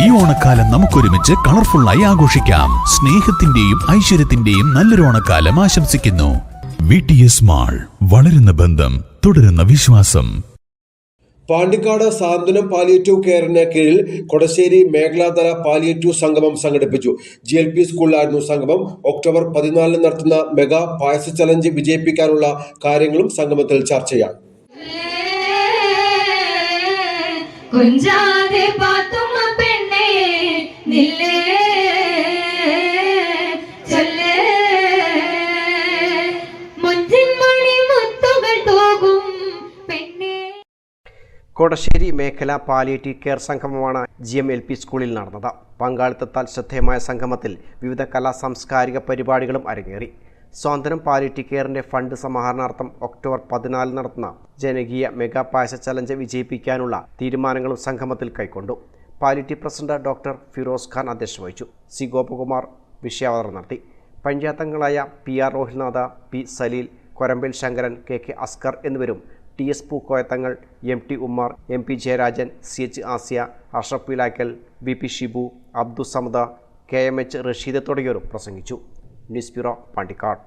ഈ ഓണക്കാലം നമുക്കൊരുമിച്ച് കളർഫുള്ളായി ആഘോഷിക്കാം. സ്നേഹത്തിന്റെയും ഐശ്വര്യത്തിന്റെയും നല്ലൊരു ഓണക്കാലം ആശംസിക്കുന്നു. വി ടി എസ് മാൾ വളരുന്ന ബന്ധം തുടരുന്ന വിശ്വാസം. പാണ്ടിക്കാട് സാന്ത്വനം പാലിയേറ്റീവ് കെയറിന് കീഴിൽ കൊടശ്ശേരി മേഖലാതല പാലിയേറ്റീവ് സംഗമം സംഘടിപ്പിച്ചു. ജി എൽ പി സ്കൂളിലായിരുന്നു സംഗമം. ഒക്ടോബർ പതിനാലിന് നടത്തുന്ന മെഗാ പായസ ചലഞ്ച് വിജയിപ്പിക്കാനുള്ള കാര്യങ്ങളും സംഗമത്തിൽ ചർച്ചയായി. കുഞ്ചാതെ പാത്തുമ്മ കൊടശ്ശേരി മേഖല പാലിയേറ്റീവ് കെയർ സംഗമമാണ് ജി എം എൽ പി സ്കൂളിൽ നടന്നത്. പങ്കാളിത്തത്താൽ ശ്രദ്ധേയമായ സംഗമത്തിൽ വിവിധ കലാ സാംസ്കാരിക പരിപാടികളും അരങ്ങേറി. സ്വാതന്ത്ര്യം പാലിയേറ്റീവ് കെയറിന്റെ ഫണ്ട് സമാഹരണാർത്ഥം ഒക്ടോബർ പതിനാലിന് നടത്തുന്ന ജനകീയ മെഗാ പായസ ചലഞ്ച് വിജയിപ്പിക്കാനുള്ള തീരുമാനങ്ങളും സംഗമത്തിൽ കൈക്കൊണ്ടു. Palliative president doctor Firoz Khan അധ്യക്ഷത വഹിച്ചു. സി ഗോപകുമാർ വിഷയാവതരണം നടത്തി. പഞ്ചായത്തങ്ങളായ P R രോഹിൽനാഥ P Saleel കൊരമ്പിൽ Sankaran K K Askar എന്നിവരും T S പൂക്കോയത്തങ്ങൾ M T ഉമ്മാർ M P Jayarajan C H Asiya Ashraf Pilakkal B P Shibu Abdussamad K M H Rasheed തുടങ്ങിയവരും പ്രസംഗിച്ചു. News bureau Pandikkad.